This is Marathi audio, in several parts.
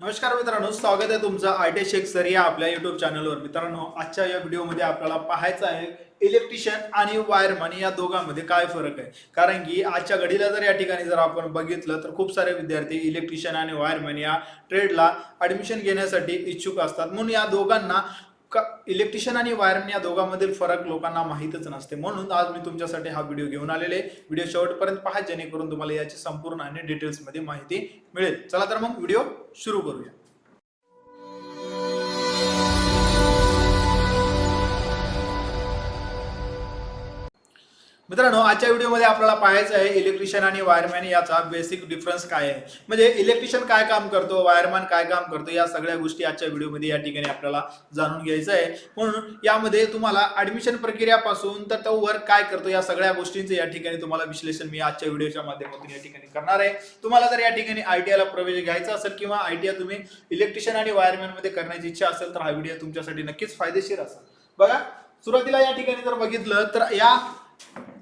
नमस्कार मित्रांनो स्वागत आहे तुमचं आय टी शेख सर या आपल्या युट्यूब चॅनलवर मित्रांनो आजच्या या व्हिडिओमध्ये आपल्याला पाहायचं आहे इलेक्ट्रिशियन आणि वायरमॅन या दोघांमध्ये काय फरक आहे? कारण की आजच्या घडीला जर या ठिकाणी जर आपण बघितलं तर खूप सारे विद्यार्थी इलेक्ट्रिशियन आणि वायरमॅन या ट्रेडला ऍडमिशन घेण्यासाठी इच्छुक असतात. म्हणून या दोघांना इलेक्ट्रिशियन आणि वायरमॅन या दोघांमधील फरक लोकांना माहीतच नसते. म्हणून आज मी तुमच्यासाठी हा व्हिडिओ घेऊन आलेले व्हिडिओ शेवटपर्यंत पहा जेणेकरून तुम्हाला याची संपूर्ण आणि डिटेल्समध्ये माहिती मिळेल. चला तर मग व्हिडिओ सुरू करूया. मित्रांनो आजच्या व्हिडिओमध्ये आपल्याला पाहायचं आहे इलेक्ट्रिशियन आणि वायरमॅन याचा बेसिक डिफरन्स काय आहे. म्हणजे इलेक्ट्रिशियन काय काम करतो वायरमॅन काय काम करतो या सगळ्या गोष्टी आजच्या व्हिडिओमध्ये या ठिकाणी आपल्याला जाणून घ्यायचं आहे. म्हणून यामध्ये तुम्हाला ऍडमिशन प्रक्रियापासून तर तो वर्क काय करतो या सगळ्या गोष्टींचं या ठिकाणी तुम्हाला विश्लेषण मी आजच्या व्हिडिओच्या माध्यमातून या ठिकाणी करणार आहे. तुम्हाला जर या ठिकाणी आयटीआयला प्रवेश घ्यायचा असेल किंवा आयटीआय तुम्ही इलेक्ट्रिशियन आणि वायरमॅनमध्ये करण्याची इच्छा असेल तर हा व्हिडिओ तुमच्यासाठी नक्कीच फायदेशीर असेल. बघा सुरुवातीला या ठिकाणी जर बघितलं तर या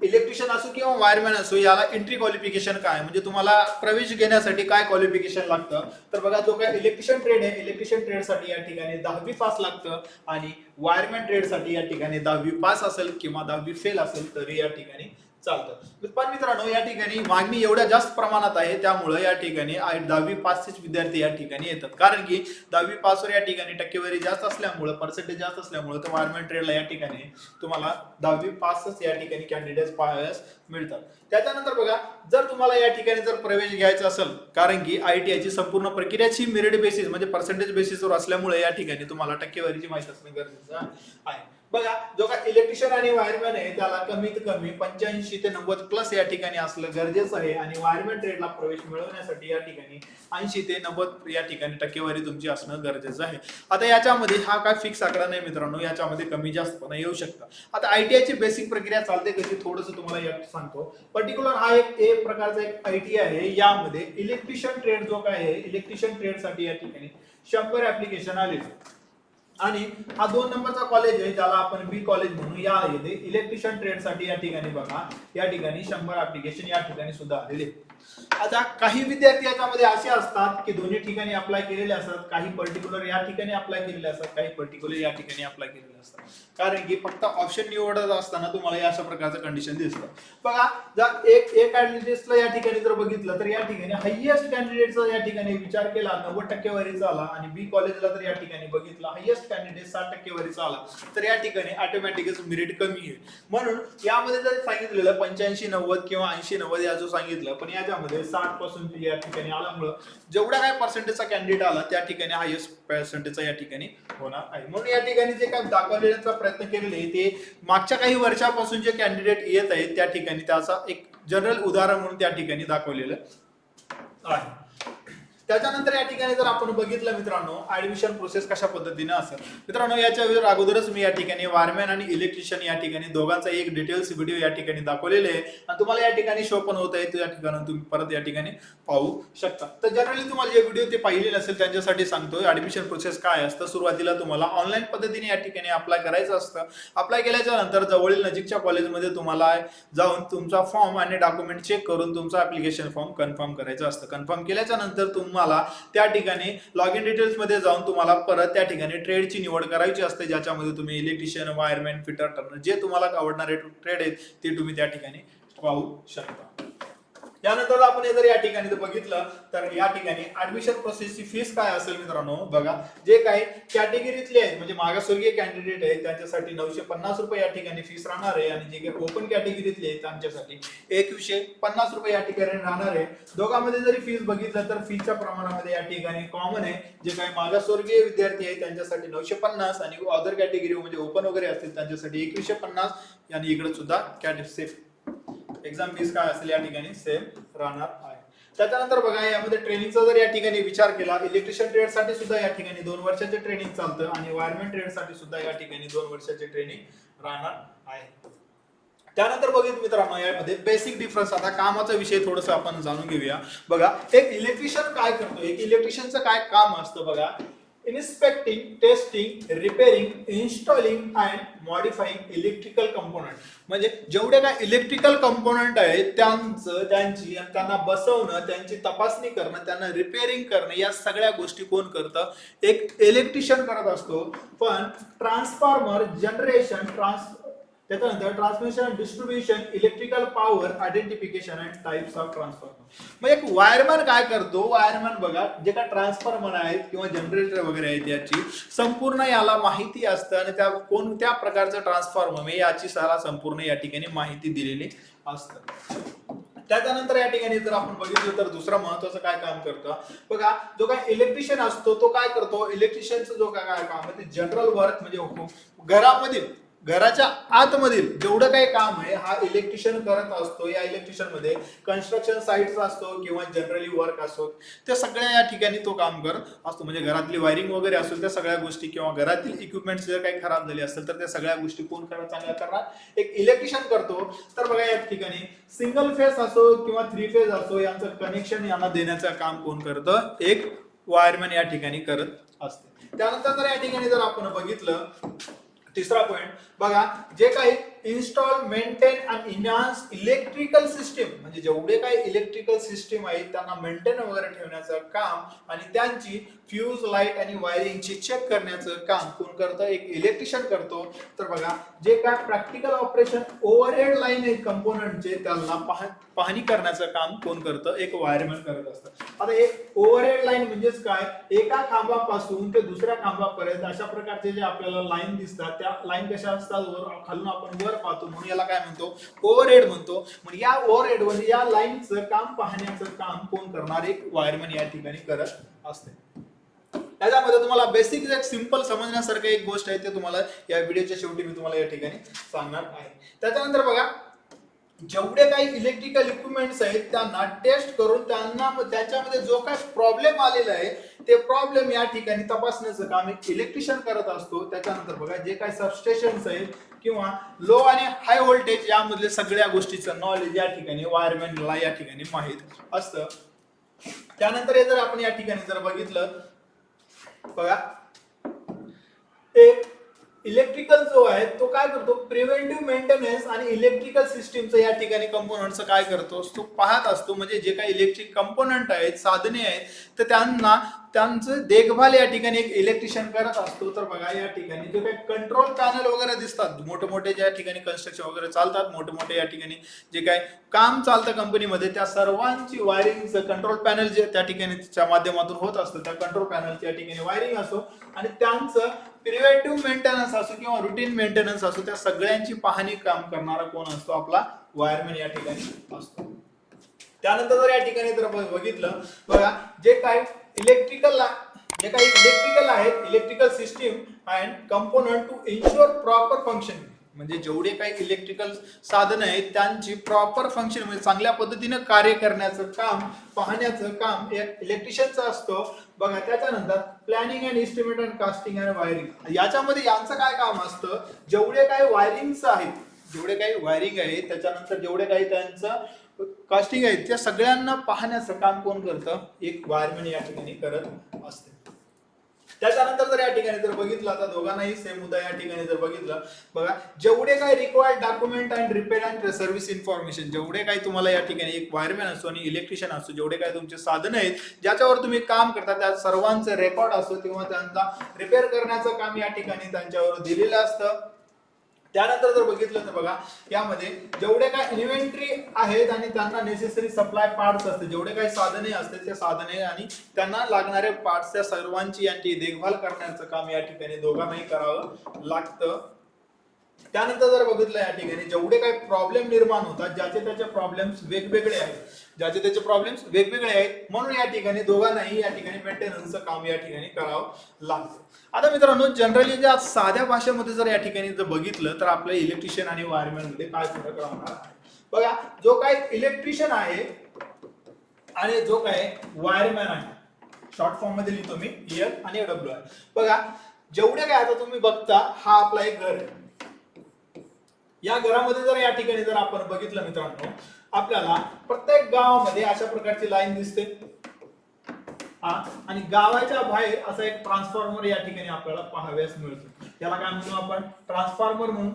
इलेक्ट्रिशियन असो किंवा वायरमॅन असो याला एंट्री क्वालिफिकेशन काय म्हणजे तुम्हाला प्रवेश घेण्यासाठी काय क्वालिफिकेशन लागतं? तर बघा जो काय इलेक्ट्रिशियन ट्रेड आहे इलेक्ट्रिशियन ट्रेडसाठी या ठिकाणी दहावी पास लागतं आणि वायरमॅन ट्रेडसाठी या ठिकाणी दहावी पास असेल किंवा दहावी फेल असेल तरी या ठिकाणी चालतं. पण मित्रांनो या ठिकाणी मागणी एवढ्या जास्त प्रमाणात आहे त्यामुळे या ठिकाणी दहावी पासचेच विद्यार्थी या ठिकाणी येतात. कारण की दहावी पासवर या ठिकाणी टक्केवारी जास्त असल्यामुळे पर्सेंटेज जास्त असल्यामुळे तर वायरमॅन ट्रेडला या ठिकाणी तुम्हाला दहावी पासच या ठिकाणी कॅन्डिडेट पाहायला मिळतात. त्याच्यानंतर बघा जर तुम्हाला या ठिकाणी जर प्रवेश घ्यायचा असेल कारण की आय टी आयची संपूर्ण प्रक्रियाची मेरिट बेसिस म्हणजे पर्सेंटेज बेसिसवर असल्यामुळे या ठिकाणी तुम्हाला टक्केवारीची माहिती असणं गरजेचं आहे. बघा जो का इलेक्ट्रिशियन आणि वायरमॅन आहे त्याला कमीत कमी पंच्याऐंशी ते नव्वद प्लस या ठिकाणी असलं गरजेचं आहे. आणि वायरमॅन ट्रेडला प्रवेश मिळवण्यासाठी या ठिकाणी ऐंशी ते नव्वद या ठिकाणी टक्केवारी तुमची असणं गरजेचं आहे. आता याच्यामध्ये हा काय फिक्स आकडा नाही मित्रांनो याच्यामध्ये कमी जास्त पण येऊ शकतं. आता आयटीआय ची बेसिक प्रक्रिया चालते कशी? थोडंसं तुम्हाला यात सांगतो. पर्टिक्युलर हा एक एक प्रकारचा एक आयटीआय आहे. यामध्ये इलेक्ट्रिशियन ट्रेड जो काय आहे इलेक्ट्रिशियन ट्रेडसाठी या ठिकाणी शंभर ऍप्लिकेशन आलेले आणि हा दोन नंबरचा कॉलेज आहे ज्याला आपण बी कॉलेज म्हणू या येथे इलेक्ट्रिशियन ट्रेडसाठी या ठिकाणी बघा. या ठिकाणी शंभर अप्लिकेशन या ठिकाणी सुद्धा आलेले आता काही विद्यार्थी याच्यामध्ये असे असतात की दोन्ही ठिकाणी अप्लाय केलेले असतात काही पर्टिक्युलर या ठिकाणी अप्लाय केलेले असतात काही पर्टिक्युलर या ठिकाणी अप्लाय केलेले असतात. कारण की फक्त ऑप्शन निवडत असताना तुम्हाला या अशा प्रकारचं कंडिशन दिसतं. बघा जर एक एक कॅन्डिडेट्सला या ठिकाणी जर बघितलं तर या ठिकाणी हायएस्ट कॅन्डिडेटचा या ठिकाणी विचार केला नव्वद टक्केवारीचा आला आणि बी कॉलेजला तर या ठिकाणी बघितलं हायएस्ट कॅन्डिडेट साठ टक्केवारीचा आला तर या ठिकाणी ऑटोमॅटिकच मेरिट कमी आहे म्हणून यामध्ये जर सांगितलेलं पंच्याऐंशी नव्वद किंवा ऐंशी नव्वद या जो सांगितलं पण या याच्यामध्ये साठ पर्सेंट या ठिकाणी आल्यामुळं जेवढा काय पर्सेंटेजचा कॅन्डिडेट आला त्या ठिकाणी हायस्ट पर्सेंटेजचा या ठिकाणी होणार आहे. म्हणून या ठिकाणी जे काय दाखवण्याचा प्रयत्न केलेले ते मागच्या काही वर्षापासून जे कॅन्डिडेट येत आहेत त्या ठिकाणी त्याचा एक जनरल उदाहरण म्हणून त्या ठिकाणी दाखवलेलं आहे. त्याच्यानंतर या ठिकाणी जर आपण बघितलं मित्रांनो ऍडमिशन प्रोसेस कशा पद्धतीने असेल? मित्रांनो याच्या अगोदरच मी या ठिकाणी वायरमॅन आणि इलेक्ट्रिशियन या ठिकाणी दोघांचा एक डिटेल्स व्हिडिओ या ठिकाणी दाखवलेले आहे. आणि तुम्हाला या ठिकाणी शो पण होत आहे तो या ठिकाणी तुम्ही परत या ठिकाणी पाहू शकता. तर जनरली तुम्हाला जे व्हिडिओ ते पाहिले नसेल त्यांच्यासाठी सांगतो ऍडमिशन प्रोसेस काय असतं? सुरुवातीला तुम्हाला ऑनलाईन पद्धतीने या ठिकाणी अप्लाय करायचं असतं. अप्लाय केल्याच्यानंतर जवळील नजीकच्या कॉलेजमध्ये तुम्हाला जाऊन तुमचा फॉर्म आणि डॉक्युमेंट चेक करून तुमचा ऍप्लिकेशन फॉर्म कन्फर्म करायचं असतं. कन्फर्म केल्याच्यानंतर तुम्हाला त्या ठिकाणी लॉग इन डिटेल्समध्ये जाऊन तुम्हाला परत त्या ठिकाणी ट्रेडची निवड करायची असते ज्याच्यामध्ये तुम्ही इलेक्ट्रिशियन वायरमॅन फिटर टर्नर जे तुम्हाला आवडणारे ट्रेड आहेत ते तुम्ही त्या ठिकाणी पाहू शकता. यानंतर आपण जर या ठिकाणी जर बघितलं तर या ठिकाणी ऍडमिशन प्रोसेसची फीस काय असेल मित्रांनो? बघा. जे काही कॅटेगरीतले आहेत म्हणजे मागासवर्गीय कॅन्डिडेट आहेत त्यांच्यासाठी नऊशे पन्नास रुपये या ठिकाणी फीस राहणार आहे. आणि जे काही ओपन कॅटेगरीतले आहेत त्यांच्यासाठी एकशे पन्नास रुपये या ठिकाणी राहणार आहे. दोघांमध्ये जरी फीस बघितलं तर फीच्या प्रमाणामध्ये या ठिकाणी कॉमन आहे. जे काही मागासवर्गीय विद्यार्थी आहेत त्यांच्यासाठी नऊशे पन्नास आणि अदर कॅटेगरी म्हणजे ओपन वगैरे असतील त्यांच्यासाठी एकवीसशे पन्नास. आणि इकडे सुद्धा कॅटे सेफ एक्झाम फीस काय असेल या ठिकाणी? सेम राहणार आहे. त्याच्यानंतर बघा यामध्ये ट्रेनिंगचा जर या ठिकाणी विचार केला इलेक्ट्रिशियन ट्रेडसाठी सुद्धा या ठिकाणी दोन वर्षाचे ट्रेनिंग चालतं आणि वायरमेंट ट्रेडसाठी सुद्धा या ठिकाणी दोन वर्षाचे ट्रेनिंग राहणार आहे. त्यानंतर बघित मित्रांनो यामध्ये बेसिक डिफरन्स आता कामाचा विषय थोडस आपण जाणून घेऊया. बघा एक इलेक्ट्रिशियन काय करतो एक इलेक्ट्रिशियनचं काय काम असतं बघा? Inspecting testing repairing installing and modifying electrical component म्हणजे जेवढे काय इलेक्ट्रिकल कंपोनंट आहेत त्यांचं त्यांची त्यांना बसवणं त्यांची तपासणी करणं त्यांना रिपेअरिंग करणं या सगळ्या गोष्टी कोण करतं? एक इलेक्ट्रिशियन करत असतो. पण ट्रान्सफॉर्मर जनरेशन ट्रान्स त्याच्यानंतर transmission distribution electrical power identification and types of transformer मग एक वायरमॅन काय करतो? वायरमॅन बघा जे काय ट्रान्सफॉर्मर आहेत किंवा जनरेटर वगैरे आहेत याची संपूर्ण याला माहिती असतं आणि त्या कोणत्या प्रकारचं ट्रान्सफॉर्मर आहे याची सारा संपूर्ण या ठिकाणी माहिती दिलेली असतं. त्याच्यानंतर या ठिकाणी जर आपण बघितलं तर दुसरा महत्वाचं काय काम करतं? बघा जो काय इलेक्ट्रिशियन असतो तो काय करतो? इलेक्ट्रिशियनचं जो काय काम आहे ते जनरल वर्क म्हणजे हो- घरामधील घराच्या आतमधील जेवढं काही काम आहे हा इलेक्ट्रिशियन करत असतो. या इलेक्ट्रिशियनमध्ये कन्स्ट्रक्शन साईटचा असतो किंवा जनरली वर्क असतो त्या सगळ्या या ठिकाणी तो काम करत असतो. म्हणजे घरातली वायरिंग वगैरे असेल त्या सगळ्या गोष्टी किंवा घरातील इक्विपमेंट जर काही खराब झाले असेल तर त्या सगळ्या गोष्टी कोण करत चांगल्या करणार एक इलेक्ट्रिशियन करतो. तर बघा या ठिकाणी सिंगल फेज असो किंवा थ्री फेज असो यांचं कनेक्शन यांना देण्याचं काम कोण करतं? एक वायरमॅन या ठिकाणी करत असते. त्यानंतर जर या ठिकाणी जर आपण बघितलं तिसरा पॉइंट बघा जे काही इन्स्टॉल मेंटेन आणि इन्हान्स इलेक्ट्रिकल सिस्टीम म्हणजे जेवढे काही इलेक्ट्रिकल सिस्टीम आहेत त्यांना मेंटेन वगैरे ठेवण्याचं काम आणि त्यांची फ्यूज लाइट आणि वायरिंगची चेक करण्याचं काम कोण करतं? एक इलेक्ट्रिशियन करतो. तर बघा जे काय प्रॅक्टिकल ऑपरेशन ओव्हरहेड लाईन आहेत कंपोनंटचे त्यांना पाह पाहणी करण्याचं काम कोण करतं? एक वायरमॅन करत असतं. आता एक ओव्हरहेड लाईन म्हणजेच काय? एका खांबापासून ते दुसऱ्या खांबापर्यंत अशा प्रकारचे जे आपल्याला लाईन दिसतात त्या लाईन कशा असतात? वर खालून आपण वर पाहतो म्हणून याला काय म्हणतो? ओव्हरहेड म्हणतो. म्हणजे या ओव्हरहेड म्हणजे या लाईनचं काम पाहण्याचं काम कोण करणार? एक वायरमॅन या ठिकाणी करत असते. त्याच्यामध्ये तुम्हाला बेसिक एक सिंपल समजण्यासारखं एक गोष्ट आहे ते तुम्हाला या व्हिडिओच्या शेवटी मी तुम्हाला या ठिकाणी सांगणार आहे. त्याच्यानंतर बघा जेवढे काही इलेक्ट्रिकल इक्विपमेंट्स आहेत त्यांना टेस्ट करून त्यांना त्याच्यामध्ये जो काही प्रॉब्लेम आलेला आहे ते प्रॉब्लेम या ठिकाणी तपासण्याचं काम एक इलेक्ट्रिशियन करत असतो. त्याच्यानंतर बघा जे काही सबस्टेशन्स आहेत किंवा लो आणि हाय व्होल्टेज यामधले सगळ्या गोष्टीचं नॉलेज या ठिकाणी वायरमॅनला या ठिकाणी माहीत असतं. त्यानंतर हे जर आपण या ठिकाणी जर बघितलं बघा एक इलेक्ट्रिकल जो आहे तो काय करतो? प्रिव्हेंटिव्ह मेंटेनन्स आणि इलेक्ट्रिकल सिस्टीमचं या ठिकाणी कंपोनंटचं काय करतो? तो पाहत असतो. म्हणजे जे काही इलेक्ट्रिक कंपोनंट आहेत साधने आहेत तर त्यांना त्यांचं देखभाल या ठिकाणी एक इलेक्ट्रिशियन करत असतो. तर बघा या ठिकाणी जे काही कंट्रोल पॅनल वगैरे दिसतात मोठे मोठे ज्या ठिकाणी कन्स्ट्रक्शन वगैरे चालतात मोठे मोठे या ठिकाणी जे काय काम चालतं कंपनीमध्ये त्या सर्वांची वायरिंगचं कंट्रोल पॅनल जे त्या ठिकाणी च्या माध्यमातून होत असतं त्या कंट्रोल पॅनलची या ठिकाणी वायरिंग असो आणि त्यांचं प्रिव्हेंटिव्ह मेंटेनन्स असो किंवा रुटीन मेंटेनन्स असो त्या सगळ्यांची पाहणी काम करणारा कोण असतो? आपला वायरमॅन या ठिकाणी असतो. त्यानंतर जर या ठिकाणी जर बघितलं बघा जे काही इलेक्ट्रिकल जे काही इलेक्ट्रिकल आहेत electrical system and component to ensure proper function म्हणजे जेवढे काही इलेक्ट्रिकल साधनं आहेत त्यांची प्रॉपर फंक्शन म्हणजे चांगल्या पद्धतीनं कार्य करण्याचं काम पाहण्याचं काम एक इलेक्ट्रिशियनचं असतं. बघा त्याच्यानंतर planning and estimate and costing and wiring याच्यामध्ये यांचं काय काम असतं? जेवढे काही वायरिंग्स आहेत जेवढे काही वायरिंग आहे त्याच्यानंतर जेवढे काही त्यांचं कास्टिंग आहेत त्या सगळ्यांना पाहण्याचं काम कोण करतं? एक वायरमॅन या ठिकाणी करत असते. त्याच्यानंतर जर या ठिकाणी जर बघितलं आता दोघांनाही सेम मुद्दा या ठिकाणी जर बघितलं बघा जेवढे काही required document and repair and service information जेवढे काही तुम्हाला या ठिकाणी एक वायरमॅन असतो आणि इलेक्ट्रिशियन असतो जेवढे काही तुमचे साधन आहेत ज्याच्यावर तुम्ही काम करता त्या सर्वांचं रेकॉर्ड असतो किंवा त्यांचा रिपेअर करण्याचं काम या ठिकाणी त्यांच्यावर दिलेलं असतं. त्यानंतर जर बघितलं तर बघा यामध्ये जेवढे काय इन्व्हेंटरी आहेत आणि त्यांना नेसेसरी सप्लाय पार्ट्स असते जेवढे काही साधने असते त्या साधने आणि त्यांना लागणारे पार्ट्स त्या सर्वांची यांची देखभाल करण्याचं काम या ठिकाणी दोघांनाही करावं लागतं. त्यानंतर जर बघितलं या ठिकाणी जेवढे काही प्रॉब्लेम निर्माण होतात ज्याचे त्याचे प्रॉब्लेम्स वेगवेगळे आहेत ज्याचे त्याचे प्रॉब्लेम्स वेगवेगळे आहेत. म्हणून या ठिकाणी दोघांनाही या ठिकाणी मेंटेनन्सचं काम या ठिकाणी करावं लागतं. आता मित्रांनो जनरली ज्या साध्या भाषेमध्ये जर या ठिकाणी जर बघितलं तर आपलं इलेक्ट्रिशियन आणि वायरमॅनमध्ये काय फरक राहणार आहे? बघा जो काही इलेक्ट्रिशियन आहे आणि जो काय वायरमॅन आहे. शॉर्ट फॉर्ममध्ये लिहितो मी एल आणि डब्ल्यू आय बघा जेवढे काय आता तुम्ही बघता हा आपला एक घर आहे. या घरामध्ये जर या ठिकाणी जर आपण बघितलं मित्रांनो आपल्याला प्रत्येक गावामध्ये अशा प्रकारची लाईन दिसते. हा आणि गावाच्या बाहेर असा एक ट्रान्सफॉर्मर या ठिकाणी आपल्याला पाहाव्यास मिळतो. याला काय म्हणतो आपण? ट्रान्सफॉर्मर म्हणून.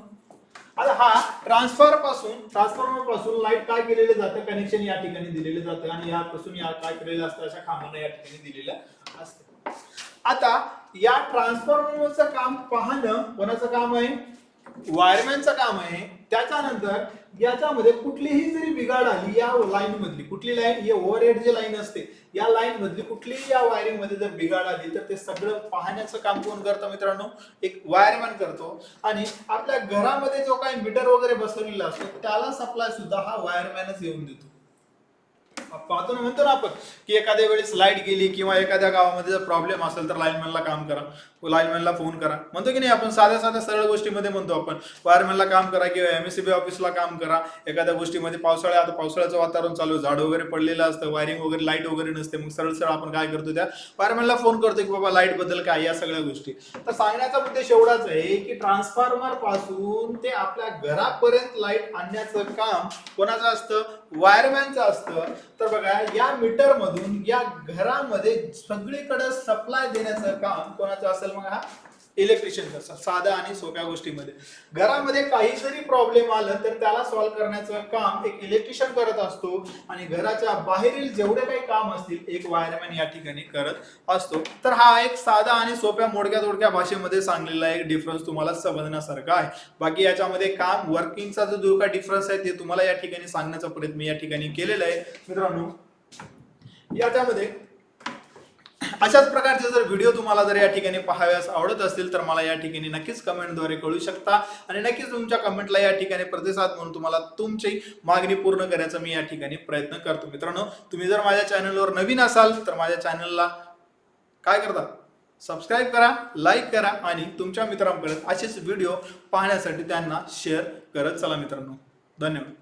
आता हा ट्रान्सफॉर्मरपासून ट्रान्सफॉर्मरपासून लाइट काय केलेलं जातं? कनेक्शन या ठिकाणी दिलेलं जातं आणि यापासून या काय केलेलं असतं? अशा खांबांना या ठिकाणी दिलेलं असतं. आता या ट्रान्सफॉर्मरचं काम पाहणं कोणाचं काम आहे? वायरमॅनचं काम आहे त्याच्यानंतर याच्यामध्ये कुठलीही जरी बिघाड आली या लाईन मधली कुठली लाईन ही ओव्हरहेड जी लाईन असते या लाईन मधली कुठलीही या वायरिंगमध्ये जर बिघाड आली तर ते सगळं पाहण्याचं काम कोण करतं मित्रांनो? एक वायरमॅन करतो. आणि आपल्या घरामध्ये जो काही मीटर वगैरे बसवलेला असतो त्याला सप्लाय सुद्धा हा वायरमॅनच येऊन देतो. पाहतो ना म्हणतो ना आपण की एखाद्या वेळेस लाइट गेली किंवा एखाद्या गावामध्ये जर प्रॉब्लेम असेल तर लाईनमॅनला काम करा. लाईनमॅनला फोन करा. म्हणतो की नाही आपण साध्या साध्या सरळ गोष्टीमध्ये म्हणतो आपण वायरमॅनला काम करा किंवा एम एस बी ऑफिसला काम करा. एखाद्या गोष्टीमध्ये पावसाळ्या आता पावसाळ्याचं वातावरण चालू झाड वगैरे पडलेलं असतं वायरिंग वगैरे लाइट वगैरे नसते मग सरळ सरळ आपण काय करतो त्या वायरमॅनला फोन करतो की बाबा लाइटबद्दल काय या सगळ्या गोष्टी. तर सांगण्याचा उद्देश एवढाच आहे की ट्रान्सफॉर्मरपासून ते आपल्या घरापर्यंत लाइट आणण्याचं काम कोणाचं असतं? वायरमॅनचं असतं. तर बघा या मीटर मधून या घरामध्ये सगळीकडे सप्लाय देण्याचं काम कोणाचं असेल मग हा इलेक्ट्रिशियन असतात साध्या आणि सोप्या गोष्टीमध्ये. घरामध्ये काही जरी प्रॉब्लेम आलं तर त्याला सॉल्व्ह करण्याचं काम एक इलेक्ट्रिशियन करत असतो आणि घराच्या बाहेरील जेवढे काही काम असतील एक वायरमॅन या ठिकाणी करत असतो. तर हा एक साधा आणि सोप्या मोडक्या तोडक्या भाषेमध्ये सांगलेला एक डिफरन्स तुम्हाला समजण्यासारखा आहे. बाकी याच्यामध्ये काम वर्किंगचा जो जो काही डिफरन्स आहे ते तुम्हाला या ठिकाणी सांगण्याचा प्रयत्न या ठिकाणी केलेला आहे. मित्रांनो याच्यामध्ये अशाच प्रकारचे जर व्हिडिओ तुम्हाला जर या ठिकाणी पाहाव्यास आवडत असतील तर मला या ठिकाणी नक्कीच कमेंटद्वारे कळू शकता. आणि नक्कीच तुमच्या कमेंटला या ठिकाणी प्रतिसाद म्हणून तुम्हाला तुमची मागणी पूर्ण करण्याचा मी या ठिकाणी प्रयत्न करतो. मित्रांनो तुम्ही जर माझ्या चॅनलवर नवीन असाल तर माझ्या चॅनलला काय करता? सबस्क्राईब करा लाईक करा आणि तुमच्या मित्रांपर्यंत असेच व्हिडिओ पाहण्यासाठी त्यांना शेअर करत चला मित्रांनो. धन्यवाद.